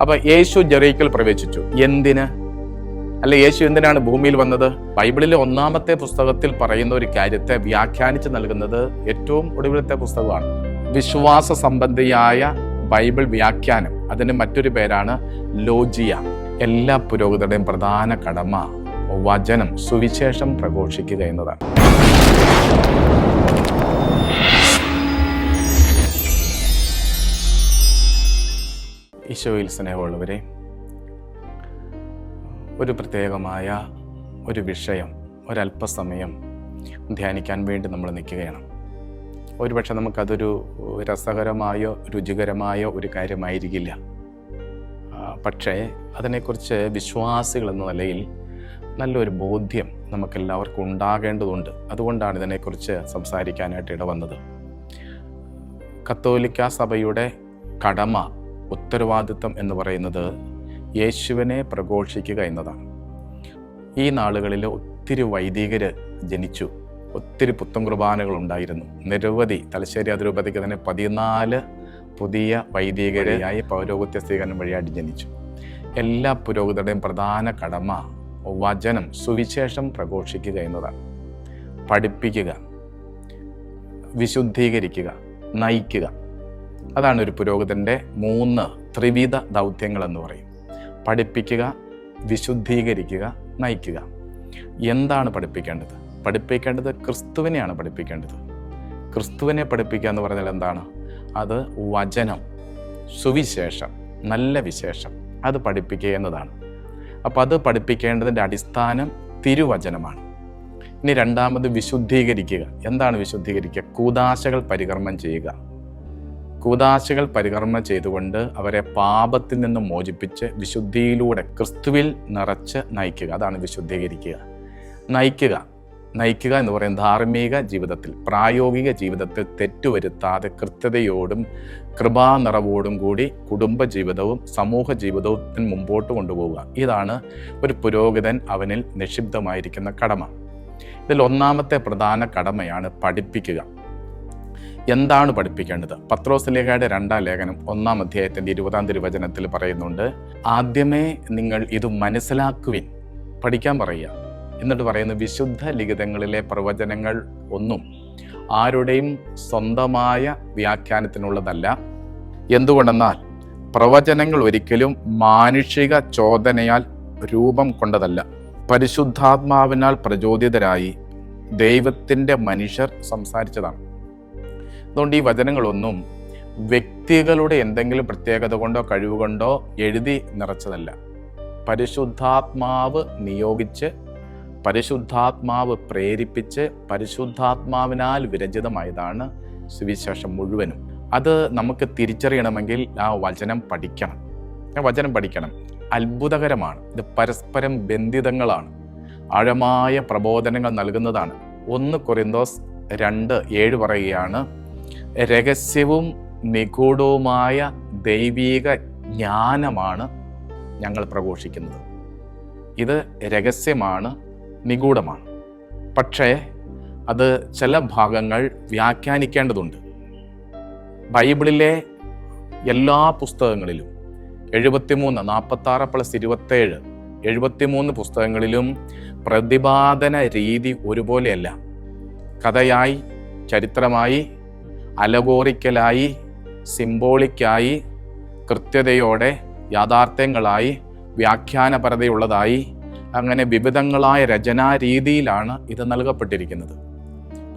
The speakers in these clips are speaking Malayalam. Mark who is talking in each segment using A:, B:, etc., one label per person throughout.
A: അപ്പൊ യേശു ജെറീക്കൽ പ്രവേശിച്ചു. എന്തിന്? അല്ല യേശു എന്തിനാണ് ഭൂമിയിൽ വന്നത്? ബൈബിളിലെ ഒന്നാമത്തെ പുസ്തകത്തിൽ പറയുന്ന ഒരു കാര്യത്തെ വ്യാഖ്യാനിച്ച് നൽകുന്നത് ഏറ്റവും ഒടുവിലത്തെ പുസ്തകമാണ്. വിശ്വാസ സംബന്ധിയായ ബൈബിൾ വ്യാഖ്യാനം. അതിന് മറ്റൊരു പേരാണ് ലോജിയ. എല്ലാ പുരോഹിതരുടെയും പ്രധാന കടമ വചനം സുവിശേഷം പ്രഘോഷിക്കുക എന്നതാണ്. ഈശോയിൽ സ്നേഹമുള്ളവരെ ഒരു പ്രത്യേകമായ ഒരു വിഷയം ഒരല്പസമയം ധ്യാനിക്കാൻ വേണ്ടി നമ്മൾ നിൽക്കുകയാണ്. ഒരുപക്ഷെ നമുക്കതൊരു രസകരമായോ രുചികരമായോ ഒരു കാര്യമായിരിക്കില്ല. പക്ഷേ അതിനെക്കുറിച്ച് വിശ്വാസികൾ എന്ന നിലയിൽ നല്ലൊരു ബോധ്യം നമുക്കെല്ലാവർക്കും ഉണ്ടാകേണ്ടതുണ്ട്. അതുകൊണ്ടാണ് ഇതിനെക്കുറിച്ച് സംസാരിക്കാനായിട്ട് ഇടവന്നത്. കത്തോലിക്ക സഭയുടെ കടമ ഉത്തരവാദിത്വം എന്ന് പറയുന്നത് യേശുവിനെ പ്രഘോഷിക്കുക എന്നതാണ്. ഈ നാളുകളിൽ ഒത്തിരി വൈദികർ ജനിച്ചു. ഒത്തിരി പുത്തൻ കുർബാനകൾ ഉണ്ടായിരുന്നു. നിരവധി തലശ്ശേരി അതിരൂപതയ്ക്ക് തന്നെ പതിനാല് പുതിയ വൈദികരെയായി പൗരോഗത്യ സ്വീകരണം വഴിയായിട്ട് ജനിച്ചു. എല്ലാ പുരോഹിതരുടെയും പ്രധാന കടമ വചനം സുവിശേഷം പ്രഘോഷിക്കുക എന്നതാണ്. പഠിപ്പിക്കുക വിശുദ്ധീകരിക്കുക നയിക്കുക. അതാണ് ഒരു പുരോഹിതന്റെ മൂന്ന് ത്രിവിധ ദൗത്യങ്ങൾ എന്ന് പറയും. പഠിപ്പിക്കുക വിശുദ്ധീകരിക്കുക നയിക്കുക. എന്താണ് പഠിപ്പിക്കേണ്ടത്? പഠിപ്പിക്കേണ്ടത് ക്രിസ്തുവിനെയാണ് പഠിപ്പിക്കേണ്ടത്. ക്രിസ്തുവിനെ പഠിപ്പിക്കുക എന്ന് പറഞ്ഞാൽ എന്താണ്? അത് വചനം സുവിശേഷം നല്ല വിശേഷം. അത് പഠിപ്പിക്കുക എന്നതാണ്. അപ്പോൾ അത് പഠിപ്പിക്കേണ്ടതിന്റെ അടിസ്ഥാനം തിരുവചനമാണ്. ഇനി രണ്ടാമത് വിശുദ്ധീകരിക്കുക. എന്താണ് വിശുദ്ധീകരിക്കുക? കൂതാശകൾ പരികർമ്മം ചെയ്യുക. കൂതാശകൾ പരികർമ്മ ചെയ്തുകൊണ്ട് അവരെ പാപത്തിൽ നിന്ന് മോചിപ്പിച്ച് വിശുദ്ധിയിലൂടെ ക്രിസ്തുവിൽ നിറച്ച് നയിക്കുക. അതാണ് വിശുദ്ധീകരിക്കുക. നയിക്കുക. നയിക്കുക എന്ന് പറയും ധാർമ്മിക ജീവിതത്തിൽ പ്രായോഗിക ജീവിതത്തിൽ തെറ്റുവരുത്താതെ കൃത്യതയോടും കൃപാനിറവോടും കൂടി കുടുംബ ജീവിതവും സമൂഹ ജീവിതവും മുമ്പോട്ട് കൊണ്ടുപോവുക. ഇതാണ് ഒരു പുരോഹിതൻ അവനിൽ നിക്ഷിപ്തമായിരിക്കുന്ന കടമ. ഇതിൽ ഒന്നാമത്തെ പ്രധാന കടമയാണ് പഠിപ്പിക്കുക. എന്താണ് പഠിപ്പിക്കേണ്ടത്? പത്രോസ്ലേഖയുടെ രണ്ടാം ലേഖനം ഒന്നാം അധ്യായത്തിന്റെ ഇരുപതാം തിരുവചനത്തിൽ പറയുന്നുണ്ട് ആദ്യമേ നിങ്ങൾ ഇത് മനസ്സിലാക്കുവിൻ. പഠിക്കാൻ പറയുക. എന്നിട്ട് പറയുന്നു വിശുദ്ധ ലിഖിതങ്ങളിലെ പ്രവചനങ്ങൾ ഒന്നും ആരുടെയും സ്വന്തമായ വ്യാഖ്യാനത്തിനുള്ളതല്ല. എന്തുകൊണ്ടെന്നാൽ പ്രവചനങ്ങൾ ഒരിക്കലും മാനുഷിക ചോദനയാൽ രൂപം കൊണ്ടതല്ല. പരിശുദ്ധാത്മാവിനാൽ പ്രചോദിതരായി ദൈവത്തിന്റെ മനുഷ്യർ സംസാരിച്ചതാണ്. അതുകൊണ്ട് ഈ വചനങ്ങളൊന്നും വ്യക്തികളുടെ എന്തെങ്കിലും പ്രത്യേകത കൊണ്ടോ കഴിവ് കൊണ്ടോ എഴുതി നിറച്ചതല്ല. പരിശുദ്ധാത്മാവ് നിയോഗിച്ച് പരിശുദ്ധാത്മാവ് പ്രേരിപ്പിച്ച് പരിശുദ്ധാത്മാവിനാൽ വിരചിതമായതാണ് സുവിശേഷം മുഴുവനും. അത് നമുക്ക് തിരിച്ചറിയണമെങ്കിൽ ആ വചനം പഠിക്കണം. ആ വചനം പഠിക്കണം. അത്ഭുതകരമാണ്. ഇത് പരസ്പരം ബന്ധിതങ്ങളാണ്. ആഴമായ പ്രബോധനങ്ങൾ നൽകുന്നതാണ്. ഒന്ന് കൊറിന്തോസ് രണ്ട് ഏഴ് പറയുകയാണ് രഹസ്യവും നിഗൂഢവുമായ ദൈവീക ജ്ഞാനമാണ് ഞങ്ങൾ പ്രഘോഷിക്കുന്നത്. ഇത് രഹസ്യമാണ് നിഗൂഢമാണ്. പക്ഷേ അത് ചില ഭാഗങ്ങൾ വ്യാഖ്യാനിക്കേണ്ടതുണ്ട്. ബൈബിളിലെ എല്ലാ പുസ്തകങ്ങളിലും എഴുപത്തിമൂന്ന് നാൽപ്പത്താറ് പ്ലസ് ഇരുപത്തേഴ് എഴുപത്തിമൂന്ന് പുസ്തകങ്ങളിലും പ്രതിപാദന രീതി ഒരുപോലെയല്ല. കഥയായി ചരിത്രമായി അലഗോറിക്കലായി സിംബോളിക്കായി കൃത്യതയോടെ യാഥാർത്ഥ്യങ്ങളായി വ്യാഖ്യാനപരതയുള്ളതായി അങ്ങനെ വിവിധങ്ങളായ രചനാരീതിയിലാണ് ഇത് നൽകപ്പെട്ടിരിക്കുന്നത്.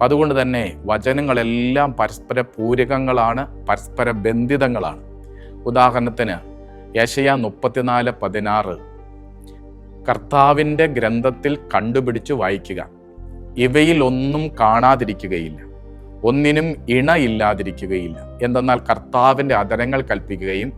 A: അതുകൊണ്ട് തന്നെ വചനങ്ങളെല്ലാം പരസ്പര പൂരകങ്ങളാണ് പരസ്പര ബന്ധിതങ്ങളാണ്. ഉദാഹരണത്തിന് യശയ മുപ്പത്തിനാല് പതിനാറ് കർത്താവിന്റെ ഗ്രന്ഥത്തിൽ കണ്ടുപിടിച്ച് വായിക്കുക. ഇവയിൽ ഒന്നും കാണാതിരിക്കുകയില്ല. ഒന്നിനും ഇണയില്ലാതിരിക്കുകയില്ല. എന്തെന്നാൽ കർത്താവിന്റെ അതരങ്ങൾ കൽപ്പിക്കുകയും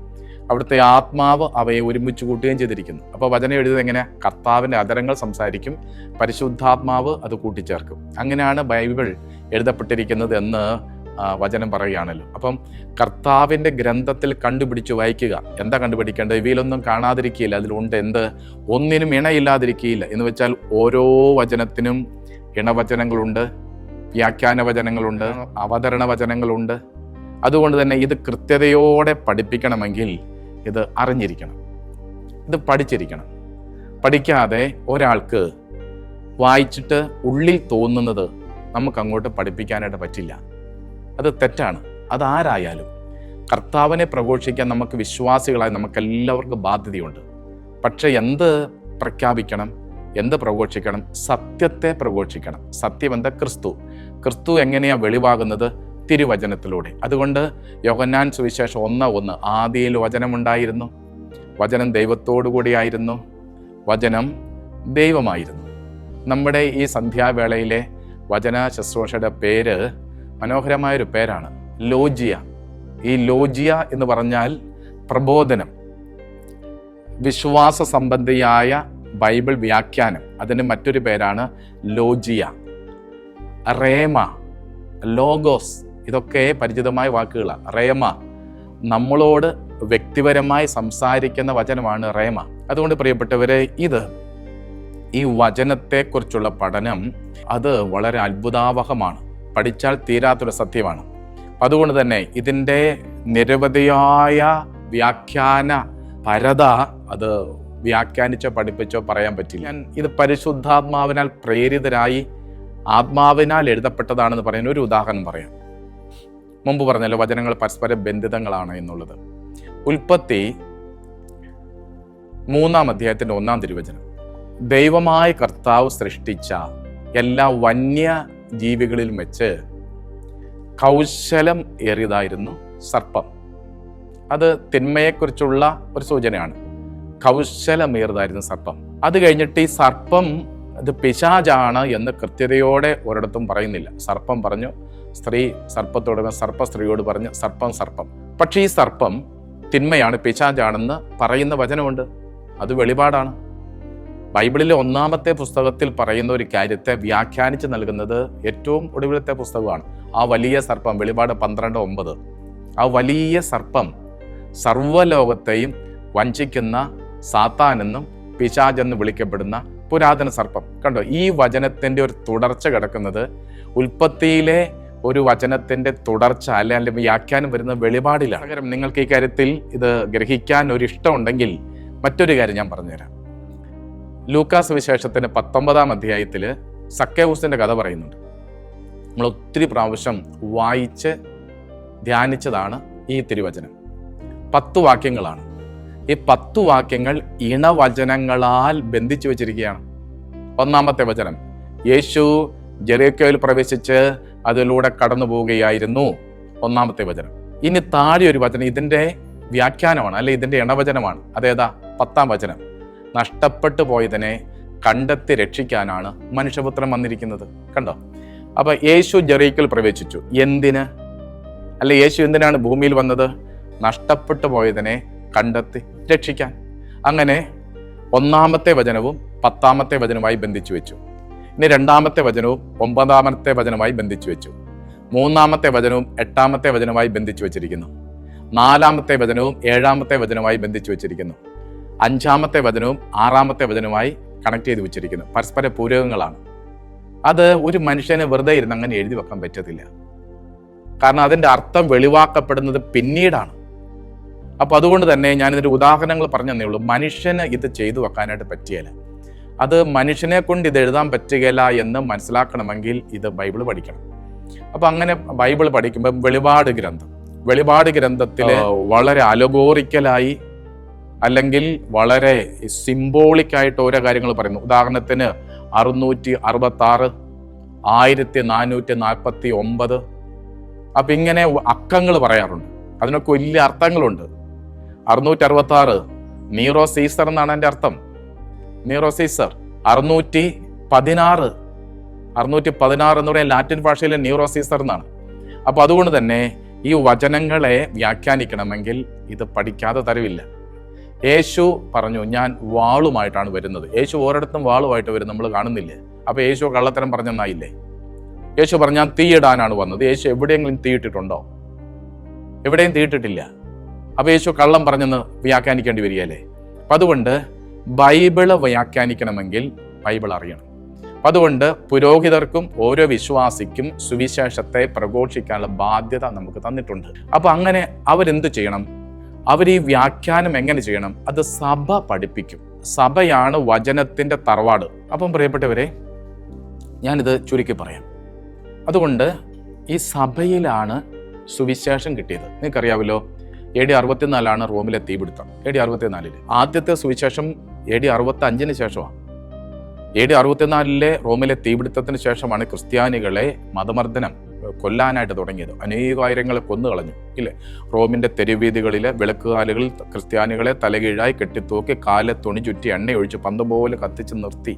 A: അവിടുത്തെ ആത്മാവ് അവയെ ഒരുമിച്ച് കൂട്ടുകയും ചെയ്തിരിക്കുന്നു. അപ്പോൾ വചനം എഴുതുന്നത് എങ്ങനെ? കർത്താവിന്റെ അതരങ്ങൾ സംസാരിക്കും പരിശുദ്ധാത്മാവ് അത് കൂട്ടിച്ചേർക്കും. അങ്ങനെയാണ് ബൈബിൾ എഴുതപ്പെട്ടിരിക്കുന്നത് എന്ന് വചനം പറയുകയാണല്ലോ. അപ്പം കർത്താവിന്റെ ഗ്രന്ഥത്തിൽ കണ്ടുപിടിച്ച് വായിക്കുക. എന്താ കണ്ടുപിടിക്കേണ്ടത്? ഇവയിലൊന്നും കാണാതിരിക്കുകയില്ല. അതിലുണ്ട് എന്ത്? ഒന്നിനും ഇണയില്ലാതിരിക്കുകയില്ല. എന്ന് വെച്ചാൽ ഓരോ വചനത്തിനും ഇണവചനങ്ങളുണ്ട്. വ്യാഖ്യാന വചനങ്ങളുണ്ട് അവതരണ വചനങ്ങളുണ്ട് അതുകൊണ്ട് തന്നെ ഇത് കൃത്യതയോടെ പഠിപ്പിക്കണമെങ്കിൽ ഇത് അറിഞ്ഞിരിക്കണം. ഇത് പഠിച്ചിരിക്കണം. പഠിക്കാതെ ഒരാൾക്ക് വായിച്ചിട്ട് ഉള്ളിൽ തോന്നുന്നത് നമുക്ക് അങ്ങോട്ട് പഠിപ്പിക്കാനായിട്ട് പറ്റില്ല. അത് തെറ്റാണ്. അതാരായാലും. കർത്താവിനെ പ്രഘോഷിക്കാൻ നമുക്ക് വിശ്വാസികളായി നമുക്ക് എല്ലാവർക്കും ബാധ്യതയുണ്ട്. പക്ഷേ എന്ത് പ്രഖ്യാപിക്കണം? എന്ത് പ്രഘോഷിക്കണം? സത്യത്തെ പ്രഘോഷിക്കണം. സത്യം എന്താ? ക്രിസ്തു. ക്രിസ്തു എങ്ങനെയാണ് വെളിവാകുന്നത്? തിരുവചനത്തിലൂടെ. അതുകൊണ്ട് യോഹന്നാൻ സുവിശേഷം ഒന്ന് ഒന്ന് ആദിയിൽ വചനമുണ്ടായിരുന്നു വചനം ദൈവത്തോടു കൂടിയായിരുന്നു വചനം ദൈവമായിരുന്നു. നമ്മുടെ ഈ സന്ധ്യാവേളയിലെ വചന ശുശ്രൂഷയുടെ പേര് മനോഹരമായൊരു പേരാണ്. ലോജിയ. ഈ ലോജിയ എന്ന് പറഞ്ഞാൽ പ്രബോധനം. വിശ്വാസ സംബന്ധിയായ ബൈബിൾ വ്യാഖ്യാനം. അതിന് മറ്റൊരു പേരാണ് ലോജിയ. റേമ ലോഗോസ് ഇതൊക്കെ പരിചിതമായ വാക്കുകളാണ് റേമ നമ്മളോട് വ്യക്തിപരമായി സംസാരിക്കുന്ന വചനമാണ് റേമ. അതുകൊണ്ട് പ്രിയപ്പെട്ടവരെ ഇത് ഈ വചനത്തെക്കുറിച്ചുള്ള പഠനം അത് വളരെ അത്ഭുതാവഹമാണ്. പഠിച്ചാൽ തീരാത്തൊരു സത്യമാണ്. അതുകൊണ്ട് തന്നെ ഇതിന്റെ നിരവധിയായ വ്യാഖ്യാന പരത അത് വ്യാഖ്യാനിച്ചോ പഠിപ്പിച്ചോ പറയാൻ പറ്റില്ല. ഞാൻ ഇത് പരിശുദ്ധാത്മാവിനാൽ പ്രേരിതരായി ആത്മാവിനാൽ എഴുതപ്പെട്ടതാണെന്ന് പറയുന്ന ഒരു ഉദാഹരണം പറയാം. മുമ്പ് പറഞ്ഞല്ലോ വചനങ്ങൾ പരസ്പര ബന്ധിതങ്ങളാണ് എന്നുള്ളത്. ഉൽപ്പത്തി മൂന്നാം അധ്യായത്തിന്റെ ഒന്നാം തിരുവചനം. ദൈവമായ കർത്താവ് സൃഷ്ടിച്ച എല്ലാ വന്യ ജീവികളിലും വെച്ച് കൗശലം ഏറിയതായിരുന്നു സർപ്പം. അത് തിന്മയെക്കുറിച്ചുള്ള ഒരു സൂചനയാണ്. കൗശലമേറിയതായിരുന്നു സർപ്പം. അത് കഴിഞ്ഞിട്ട് ഈ സർപ്പം ഇത് പിശാജാണ് എന്ന് കൃത്യതയോടെ ഒരിടത്തും പറയുന്നില്ല. സർപ്പം പറഞ്ഞു സ്ത്രീ സർപ്പത്തോട് സർപ്പ സ്ത്രീയോട് പറഞ്ഞു സർപ്പം സർപ്പം. പക്ഷേ ഈ സർപ്പം തിന്മയാണ് പിശാജാണെന്ന് പറയുന്ന വചനമുണ്ട്. അത് വെളിപാടാണ്. ബൈബിളിലെ ഒന്നാമത്തെ പുസ്തകത്തിൽ പറയുന്ന ഒരു കാര്യത്തെ വ്യാഖ്യാനിച്ച് നൽകുന്നത് ഏറ്റവും ഒടുവിലത്തെ പുസ്തകമാണ്. ആ വലിയ സർപ്പം വെളിപാട് പന്ത്രണ്ട് ഒമ്പത്. ആ വലിയ സർപ്പം സർവലോകത്തെയും വഞ്ചിക്കുന്ന സാത്താൻ എന്നും പിശാജ് എന്ന് വിളിക്കപ്പെടുന്ന പുരാതന സർപ്പം. കണ്ടോ ഈ വചനത്തിന്റെ ഒരു തുടർച്ച കിടക്കുന്നത് ഉൽപ്പത്തിയിലെ ഒരു വചനത്തിന്റെ തുടർച്ച അല്ലെ അല്ലെങ്കിൽ വ്യാഖ്യാനം വരുന്ന വെളിപാടിലാണ്. പകരം നിങ്ങൾക്ക് ഈ കാര്യത്തിൽ ഇത് ഗ്രഹിക്കാൻ ഒരു ഇഷ്ടമുണ്ടെങ്കിൽ മറ്റൊരു കാര്യം ഞാൻ പറഞ്ഞുതരാം. ലൂക്കാസ് വിശേഷത്തിന് പത്തൊമ്പതാം അധ്യായത്തിൽ സക്കേവൂസിന്റെ കഥ പറയുന്നുണ്ട്. നമ്മൾ ഒത്തിരി പ്രാവശ്യം വായിച്ച് ധ്യാനിച്ചതാണ് ഈ തിരുവചനം. പത്ത് വാക്യങ്ങളാണ്. ഈ പത്തു വാക്യങ്ങൾ ഇണവചനങ്ങളാൽ ബന്ധിച്ചു വെച്ചിരിക്കുകയാണ്. ഒന്നാമത്തെ വചനം യേശു ജെറേക്കോയിൽ പ്രവേശിച്ച് അതിലൂടെ കടന്നു പോവുകയായിരുന്നു. ഒന്നാമത്തെ വചനം ഇനി താഴെ ഒരു വചനം ഇതിന്റെ വ്യാഖ്യാനമാണ് അല്ലെ ഇതിന്റെ ഇണവചനമാണ്. അതേതാ പത്താം വചനം നഷ്ടപ്പെട്ടു പോയതിനെ കണ്ടെത്തി രക്ഷിക്കാനാണ് മനുഷ്യപുത്രൻ വന്നിരിക്കുന്നത്. കണ്ടോ? അപ്പൊ യേശു ജെറീക്കിൽ പ്രവേശിച്ചു. എന്തിന്? അല്ലെ യേശു എന്തിനാണ് ഭൂമിയിൽ വന്നത്? നഷ്ടപ്പെട്ടു പോയതിനെ കണ്ടെത്തി രക്ഷിക്കാൻ. അങ്ങനെ ഒന്നാമത്തെ വചനവും പത്താമത്തെ വചനവുമായി ബന്ധിച്ചു വെച്ചു. ഇനി രണ്ടാമത്തെ വചനവും ഒമ്പതാമത്തെ വചനവുമായി ബന്ധിച്ചു വെച്ചു. മൂന്നാമത്തെ വചനവും എട്ടാമത്തെ വചനവുമായി ബന്ധിച്ചു വെച്ചിരിക്കുന്നു. നാലാമത്തെ വചനവും ഏഴാമത്തെ വചനവുമായി ബന്ധിച്ചു വെച്ചിരിക്കുന്നു. അഞ്ചാമത്തെ വചനവും ആറാമത്തെ വചനവുമായി കണക്ട് ചെയ്ത് വെച്ചിരിക്കുന്നു. പരസ്പര പൂരകങ്ങളാണ്. അത് ഒരു മനുഷ്യന് വെറുതെ ഇരുന്ന് അങ്ങനെ എഴുതി വെക്കാൻ പറ്റത്തില്ല. കാരണം അതിന്റെ അർത്ഥം വെളിവാക്കപ്പെടുന്നത് പിന്നീടാണ്. അപ്പോൾ അതുകൊണ്ട് തന്നെ ഞാനിതിന്റെ ഉദാഹരണങ്ങൾ പറഞ്ഞതേ ഉള്ളൂ മനുഷ്യന് ഇത് ചെയ്തു വെക്കാനായിട്ട് പറ്റിയല്ല അത് മനുഷ്യനെ കൊണ്ട് ഇത് എഴുതാൻ പറ്റുകയില്ല എന്ന് മനസ്സിലാക്കണമെങ്കിൽ ഇത് ബൈബിൾ പഠിക്കണം. അപ്പൊ അങ്ങനെ ബൈബിൾ പഠിക്കുമ്പോൾ വെളിപാട് ഗ്രന്ഥം. വെളിപാട് ഗ്രന്ഥത്തിൽ വളരെ അലഗോറിക്കലായി അല്ലെങ്കിൽ വളരെ സിംബോളിക് ആയിട്ട് ഓരോ കാര്യങ്ങൾ പറയുന്നു. ഉദാഹരണത്തിന് അറുന്നൂറ്റി അറുപത്തി ആറ് ആയിരത്തി നാനൂറ്റി നാൽപ്പത്തി ഒമ്പത്. അപ്പൊ ഇങ്ങനെ അക്കങ്ങൾ പറയാറുണ്ട്. അതിനൊക്കെ വലിയ അർത്ഥങ്ങളുണ്ട്. അറുന്നൂറ്റി അറുപത്തി ആറ് നീറോ സീസർ എന്നാണ് എന്റെ അർത്ഥം. നീറോ സീസർ അറുന്നൂറ്റി പതിനാറ് അറുന്നൂറ്റി പതിനാറ് എന്ന് പറയുന്ന ലാറ്റിൻ ഭാഷയിലെ ന്യൂറോ സീസർ എന്നാണ്. അപ്പൊ അതുകൊണ്ട് തന്നെ ഈ വചനങ്ങളെ വ്യാഖ്യാനിക്കണമെങ്കിൽ ഇത് പഠിക്കാതെ തരവില്ല. യേശു പറഞ്ഞു ഞാൻ വാളുമായിട്ടാണ് വരുന്നത്. യേശു ഓരോടത്തും വാളുമായിട്ട് വരും നമ്മൾ കാണുന്നില്ലേ? അപ്പോൾ യേശു കള്ളത്തരം പറഞ്ഞെന്നായില്ലേ? യേശു പറഞ്ഞു ഞാൻ തീയിടാനാണ് വന്നത്. യേശു എവിടെയെങ്കിലും തീയിട്ടിട്ടുണ്ടോ? എവിടെയും തീയിട്ടിട്ടില്ല. അപ്പൊ യേശു കള്ളം പറഞ്ഞെന്ന് വ്യാഖ്യാനിക്കേണ്ടി വരികയല്ലേ? അപ്പം അതുകൊണ്ട് ബൈബിൾ വ്യാഖ്യാനിക്കണമെങ്കിൽ ബൈബിൾ അറിയണം. അപ്പം അതുകൊണ്ട് പുരോഹിതർക്കും ഓരോ വിശ്വാസിക്കും സുവിശേഷത്തെ പ്രഘോഷിക്കാനുള്ള ബാധ്യത നമുക്ക് തന്നിട്ടുണ്ട്. അപ്പൊ അങ്ങനെ അവരെന്ത് ചെയ്യണം? അവർ ഈ വ്യാഖ്യാനം എങ്ങനെ ചെയ്യണം? അത് സഭ പഠിപ്പിക്കും. സഭയാണ് വചനത്തിന്റെ തറവാട്. അപ്പം പ്രിയപ്പെട്ടവരെ ഞാനിത് ചുരുക്കി പറയാം. അതുകൊണ്ട് ഈ സഭയിലാണ് സുവിശേഷം കിട്ടിയത്. നിങ്ങൾക്കറിയാമല്ലോ എ ഡി അറുപത്തിനാലാണ് റോമിലെ തീപിടുത്തം എ ഡി അറുപത്തിനാലിൽ ആദ്യത്തെ സുവിശേഷം എ ഡി അറുപത്തി അഞ്ചിന് ശേഷമാണ്. എ ഡി അറുപത്തിനാലിലെ റോമിലെ തീപിടുത്തത്തിന് ശേഷമാണ് ക്രിസ്ത്യാനികളെ മതമർദ്ദനം കൊല്ലാനായിട്ട് തുടങ്ങിയത്. അനേകായിരങ്ങളെ കൊന്നു കളഞ്ഞു ഇല്ലേ? റോമിന്റെ തെരുവീതികളിലെ വിളക്കുകാലുകൾ ക്രിസ്ത്യാനികളെ തലകീഴായി കെട്ടിത്തൂക്കി കാലെ തുണി ചുറ്റി എണ്ണയൊഴിച്ച് പന്തം പോലെ കത്തിച്ച് നിർത്തി.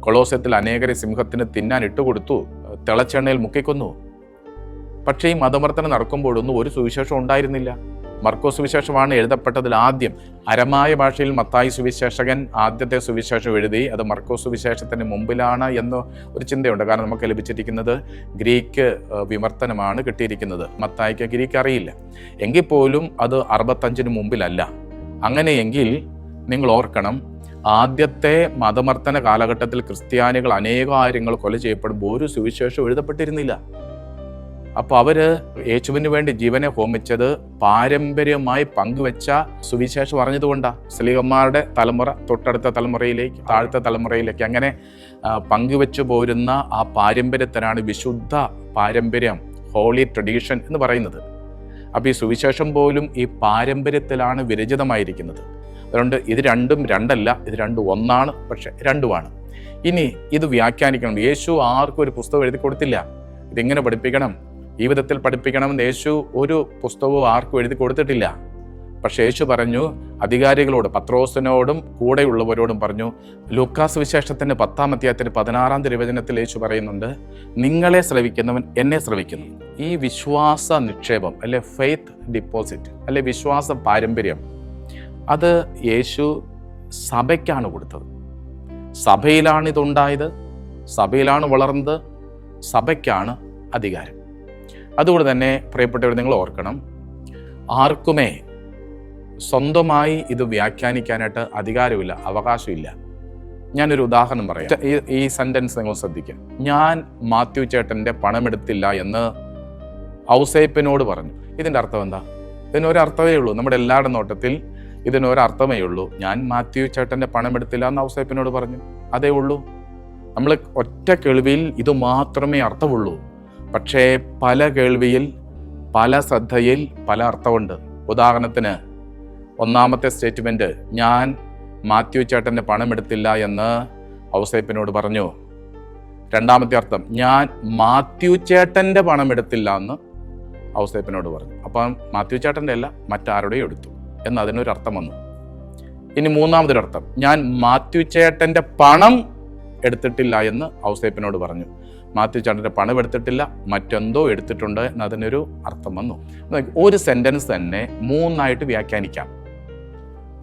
A: കൊളോസത്തിൽ അനേകരെ സിംഹത്തിന് തിന്നാൻ ഇട്ടുകൊടുത്തു തിളച്ചെണ്ണയിൽ മുക്കിക്കൊന്നു. പക്ഷേ ഈ മതമർദ്ദനം നടക്കുമ്പോഴൊന്നും ഒരു സുവിശേഷം ഉണ്ടായിരുന്നില്ല. മർക്കോ സുവിശേഷമാണ് എഴുതപ്പെട്ടതിൽ ആദ്യം. അരമായ ഭാഷയിൽ മത്തായി സുവിശേഷകൻ ആദ്യത്തെ സുവിശേഷം എഴുതി. അത് മർക്കോസ് സുവിശേഷത്തിന് മുമ്പിലാണ് എന്ന് ഒരു ചിന്തയുണ്ട്. കാരണം നമുക്ക് ലഭിച്ചിരിക്കുന്നത് ഗ്രീക്ക് വിമർത്തനമാണ് കിട്ടിയിരിക്കുന്നത്. മത്തായിക്ക് ഗ്രീക്ക് അറിയില്ല. എങ്കിൽ പോലും അത് അറുപത്തഞ്ചിന് മുമ്പിലല്ല. അങ്ങനെയെങ്കിൽ നിങ്ങൾ ഓർക്കണം ആദ്യത്തെ മതമർത്തന കാലഘട്ടത്തിൽ ക്രിസ്ത്യാനികൾ അനേകായിരങ്ങൾ കൊല ചെയ്യപ്പെടുമ്പോൾ ഒരു സുവിശേഷം എഴുതപ്പെട്ടിരുന്നില്ല. അപ്പോൾ അവർ യേശുവിന് വേണ്ടി ജീവനെ ഹോമിച്ചത് പാരമ്പര്യമായി പങ്കുവെച്ച സുവിശേഷം അറിഞ്ഞതുകൊണ്ടാണ് സ്ലീഹന്മാരുടെ തലമുറ തൊട്ടടുത്ത തലമുറയിലേക്ക് താഴത്തെ തലമുറയിലേക്ക് അങ്ങനെ പങ്കുവെച്ചു പോരുന്ന ആ പാരമ്പര്യത്തിനാണ് വിശുദ്ധ പാരമ്പര്യം ഹോളി ട്രഡീഷൻ എന്ന് പറയുന്നത്. അപ്പോൾ ഈ സുവിശേഷം പോലും ഈ പാരമ്പര്യത്തിലാണ് വിരചിതമായിരിക്കുന്നത്. അതുകൊണ്ട് ഇത് രണ്ടും രണ്ടല്ല ഇത് രണ്ടും ഒന്നാണ് പക്ഷെ രണ്ടുമാണ്. ഇനി ഇത് വ്യാഖ്യാനിക്കണം. യേശു ആർക്കും ഒരു പുസ്തകം എഴുതി കൊടുത്തില്ല. ഇതിങ്ങനെ പഠിപ്പിക്കണം? ഈ പഠിപ്പിക്കണമെന്ന് യേശു ഒരു പുസ്തകവും ആർക്കും എഴുതി കൊടുത്തിട്ടില്ല. പക്ഷേ യേശു പറഞ്ഞു അധികാരികളോട് പത്രോസിനോടും കൂടെയുള്ളവരോടും പറഞ്ഞു ലൂക്കാസ് വിശേഷത്തിന്റെ പത്താം അധ്യായത്തിന് പതിനാറാം തിരുവചനത്തിൽ യേശു പറയുന്നുണ്ട് നിങ്ങളെ ശ്രവിക്കുന്നവൻ എന്നെ ശ്രവിക്കുന്നു. ഈ വിശ്വാസ നിക്ഷേപം അല്ലെ ഫെയ്ത്ത് ഡിപ്പോസിറ്റ് അല്ലെ വിശ്വാസ പാരമ്പര്യം അത് യേശു സഭയ്ക്കാണ് കൊടുത്തത്. സഭയിലാണ് ഇതുണ്ടായത് സഭയിലാണ് വളർന്നത് സഭയ്ക്കാണ് അധികാരം. അതുകൊണ്ട് തന്നെ പ്രിയപ്പെട്ടവർ നിങ്ങൾ ഓർക്കണം ആർക്കുമേ സ്വന്തമായി ഇത് വ്യാഖ്യാനിക്കാനായിട്ട് അധികാരമില്ല അവകാശമില്ല. ഞാനൊരു ഉദാഹരണം പറയാം. ഈ സെന്റൻസ് നിങ്ങൾ ശ്രദ്ധിക്കുക. ഞാൻ മാത്യു ചേട്ടന്റെ പണമെടുത്തില്ല എന്ന് ഔസേപ്പിനോട് പറഞ്ഞു. ഇതിന്റെ അർത്ഥം എന്താ? ഇതിനൊരർത്ഥമേ ഉള്ളൂ. നമ്മുടെ എല്ലാവരുടെ നോട്ടത്തിൽ ഇതിനൊരർത്ഥമേ ഉള്ളൂ. ഞാൻ മാത്യു ചേട്ടന്റെ പണമെടുത്തില്ല എന്ന് ഔസേപ്പിനോട് പറഞ്ഞു. അതേ ഉള്ളൂ. നമ്മൾ ഒറ്റ കേൾവിയിൽ ഇത് മാത്രമേ അർത്ഥമുള്ളൂ. പക്ഷേ പല കേൾവിയിൽ പല ശ്രദ്ധയിൽ പല അർത്ഥമുണ്ട്. ഉദാഹരണത്തിന് ഒന്നാമത്തെ സ്റ്റേറ്റ്മെന്റ് ഞാൻ മാത്യു ചേട്ടന്റെ പണമെടുത്തില്ല എന്ന് ഔസേപ്പിനോട് പറഞ്ഞു. രണ്ടാമത്തെ അർത്ഥം ഞാൻ മാത്യു ചേട്ടന്റെ പണം എടുത്തില്ല എന്ന് ഔസേപ്പിനോട് പറഞ്ഞു. അപ്പം മാത്യു ചേട്ടന്റെ അല്ല മറ്റാരുടെയും എടുത്തു എന്ന് അതിനൊരു അർത്ഥം വന്നു. ഇനി മൂന്നാമതൊരു അർത്ഥം ഞാൻ മാത്യു ചേട്ടന്റെ പണം എടുത്തിട്ടില്ല എന്ന് ഔസേപ്പിനോട് പറഞ്ഞു. മാത്യു ചാണ്ടിന്റെ പണം എടുത്തിട്ടില്ല മറ്റെന്തോ എടുത്തിട്ടുണ്ട് എന്നതിനൊരു അർത്ഥം വന്നു. ഒരു സെന്റൻസ് തന്നെ മൂന്നായിട്ട് വ്യാഖ്യാനിക്കാം.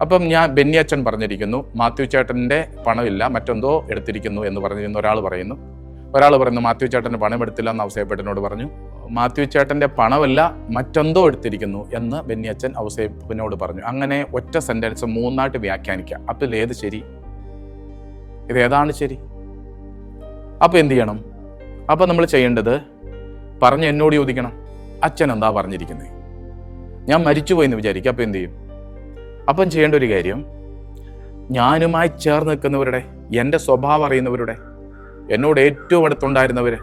A: അപ്പം ഞാൻ ബെന്നിയച്ചൻ പറഞ്ഞിരിക്കുന്നു മാത്യു ചേട്ടന്റെ പണമില്ല മറ്റെന്തോ എടുത്തിരിക്കുന്നു എന്ന് പറഞ്ഞിരുന്ന ഒരാൾ പറയുന്നു. ഒരാൾ പറയുന്നു മാത്യു ചേട്ടന്റെ പണം എടുത്തില്ല എന്ന് ഔസേപ്പേട്ടനോട് പറഞ്ഞു. മാത്യു ചേട്ടന്റെ പണമല്ല മറ്റെന്തോ എടുത്തിരിക്കുന്നു എന്ന് ബെന്നിയച്ചൻ ഔസേപ്പിനോട് പറഞ്ഞു. അങ്ങനെ ഒറ്റ സെന്റൻസ് മൂന്നായിട്ട് വ്യാഖ്യാനിക്കാം അപ്പോൾ ഇതേത് ശരി? ഇതേതാണ് ശരി? അപ്പോൾ എന്ത് ചെയ്യണം? അപ്പോൾ നമ്മൾ ചെയ്യേണ്ടത് പറഞ്ഞ് എന്നോട് ചോദിക്കണം അച്ഛൻ എന്താ പറഞ്ഞിരിക്കുന്നത് ഞാൻ മരിച്ചുപോയി എന്ന് വിചാരിക്കുക അപ്പോൾ എന്തു ചെയ്യും അപ്പം ചെയ്യേണ്ട ഒരു കാര്യം ഞാനുമായി ചേർന്ന് നിൽക്കുന്നവരുടെ എന്റെ സ്വഭാവം അറിയുന്നവരുടെ എന്നോട് ഏറ്റവും അടുത്തുണ്ടായിരുന്നവർ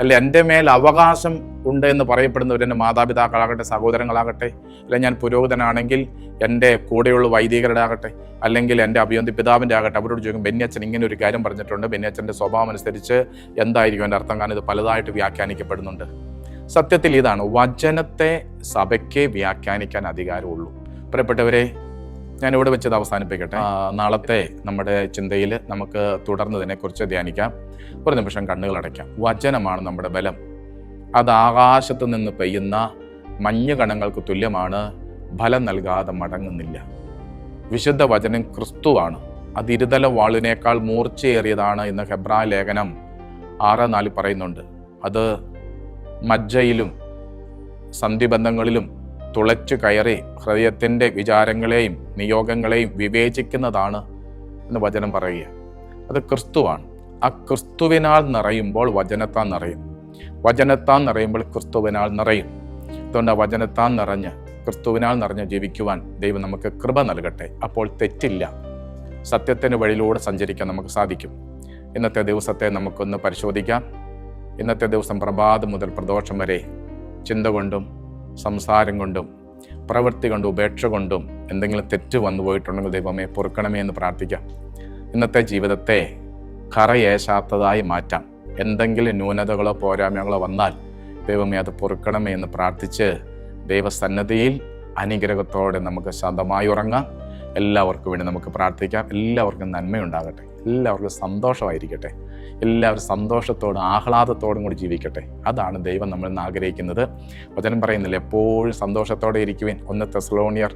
A: അല്ലെ എന്റെ മേൽ അവകാശം ഉണ്ട് എന്ന് പറയപ്പെടുന്നവർ എന്റെ മാതാപിതാക്കളാകട്ടെ സഹോദരങ്ങളാകട്ടെ അല്ലെ ഞാൻ പുരോഹിതനാണെങ്കിൽ എന്റെ കൂടെയുള്ള വൈദികരുടെ ആകട്ടെ അല്ലെങ്കിൽ എന്റെ അഭിയന്തി പിതാവിന്റെ ആകട്ടെ അവരോട് ചോദിക്കും ബെന്നിയച്ഛൻ ഇങ്ങനെ ഒരു കാര്യം പറഞ്ഞിട്ടുണ്ട് ബെന്നിയച്ഛന്റെ സ്വഭാവം അനുസരിച്ച് എന്തായിരിക്കും? എന്റെ അർത്ഥം കാരണം ഇത് പലതായിട്ട് വ്യാഖ്യാനിക്കപ്പെടുന്നുണ്ട്. സത്യത്തിൽ ഇതാണ് വചനത്തെ സഭയ്ക്ക് വ്യാഖ്യാനിക്കാൻ അധികാരമുള്ളൂ. പ്രിയപ്പെട്ടവരെ ഞാൻ ഇവിടെ വെച്ചത് അവസാനിപ്പിക്കട്ടെ. നാളത്തെ നമ്മുടെ ചിന്തയിൽ നമുക്ക് തുടർന്ന് ഇതിനെക്കുറിച്ച് ധ്യാനിക്കാം. ഒരു നിമിഷം കണ്ണുകൾ അടയ്ക്കാം. വചനമാണ് നമ്മുടെ ബലം. അത് ആകാശത്ത് നിന്ന് പെയ്യുന്ന മഞ്ഞുകണങ്ങൾക്ക് തുല്യമാണ്. ഫലം നൽകാതെ മടങ്ങുന്നില്ല. വിശുദ്ധ വചനം ക്രിസ്തുവാണ്. അത് ഇരുതല വാളിനേക്കാൾ മൂർച്ചയേറിയതാണ് എന്ന് ഹെബ്രാ ലേഖനം ആറ് നാല് പറയുന്നുണ്ട്. അത് മജ്ജയിലും സന്ധിബന്ധങ്ങളിലും തുളച്ചു കയറി ഹൃദയത്തിന്റെ വിചാരങ്ങളെയും നിയോഗങ്ങളെയും വിവേചിക്കുന്നതാണ് എന്ന് വചനം പറയുക. അത് ക്രിസ്തുവാണ്. ആ ക്രിസ്തുവിനാൽ നിറയുമ്പോൾ വചനത്താൽ നിറയും. വചനത്താൽ നിറയുമ്പോൾ ക്രിസ്തുവിനാൽ നിറയും. അതുകൊണ്ട് ആ വചനത്താൽ നിറഞ്ഞ് ക്രിസ്തുവിനാൽ നിറഞ്ഞ് ജീവിക്കുവാൻ ദൈവം നമുക്ക് കൃപ നൽകട്ടെ. അപ്പോൾ തെറ്റില്ല. സത്യത്തിന്റെ വഴിയിലൂടെ സഞ്ചരിക്കാൻ നമുക്ക് സാധിക്കും. ഇന്നത്തെ ദിവസത്തെ നമുക്കൊന്ന് പരിശോധിക്കാം. ഇന്നത്തെ ദിവസം പ്രഭാതം മുതൽ പ്രദോഷം വരെ ചിന്ത കൊണ്ടും സംസാരം കൊണ്ടും പ്രവൃത്തി കൊണ്ടും ഉപേക്ഷ കൊണ്ടും എന്തെങ്കിലും തെറ്റ് വന്നു പോയിട്ടുണ്ടെങ്കിൽ ദൈവമേ പൊറുക്കണമേ എന്ന് പ്രാർത്ഥിക്കാം. ഇന്നത്തെ ജീവിതത്തെ കറയേശാത്തതായി മാറ്റാം. എന്തെങ്കിലും ന്യൂനതകളോ പോരായ്മകളോ വന്നാൽ ദൈവമേ അത് പൊറുക്കണമേ എന്ന് പ്രാർത്ഥിച്ച് ദൈവസന്നദ്ധിയിൽ അനുഗ്രഹത്തോടെ നമുക്ക് ശാന്തമായി ഉറങ്ങാം. എല്ലാവർക്കും വേണ്ടി നമുക്ക് പ്രാർത്ഥിക്കാം. എല്ലാവർക്കും നന്മയുണ്ടാകട്ടെ. എല്ലാവർക്കും സന്തോഷമായിരിക്കട്ടെ. എല്ലാവരും സന്തോഷത്തോടും ആഹ്ലാദത്തോടും കൂടി ജീവിക്കട്ടെ. അതാണ് ദൈവം നമ്മൾ ഇന്ന് ആഗ്രഹിക്കുന്നത്. വചനം പറയുന്നില്ല എപ്പോഴും സന്തോഷത്തോടെ ഇരിക്കുവിൻ. ഒന്ന് തെസ്ലോണിയർ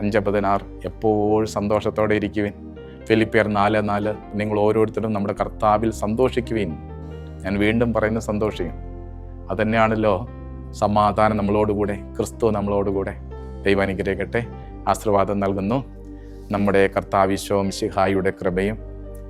A: അഞ്ച് പതിനാറ് എപ്പോഴും സന്തോഷത്തോടെ ഇരിക്കുവിൻ. ഫിലിപ്പിയർ നാല് നാല് നിങ്ങൾ ഓരോരുത്തരും നമ്മുടെ കർത്താവിൽ സന്തോഷിക്കുവിൻ. ഞാൻ വീണ്ടും പറയുന്ന സന്തോഷിക്കും. അതുതന്നെയാണല്ലോ സമാധാനം നമ്മളോടുകൂടെ ക്രിസ്തു നമ്മളോടുകൂടെ ദൈവം അനുഗ്രഹിക്കട്ടെ. ആശീർവാദം നൽകുന്നു. നമ്മുടെ കർത്താവിശ്വം ശിഹായുടെ കൃപയും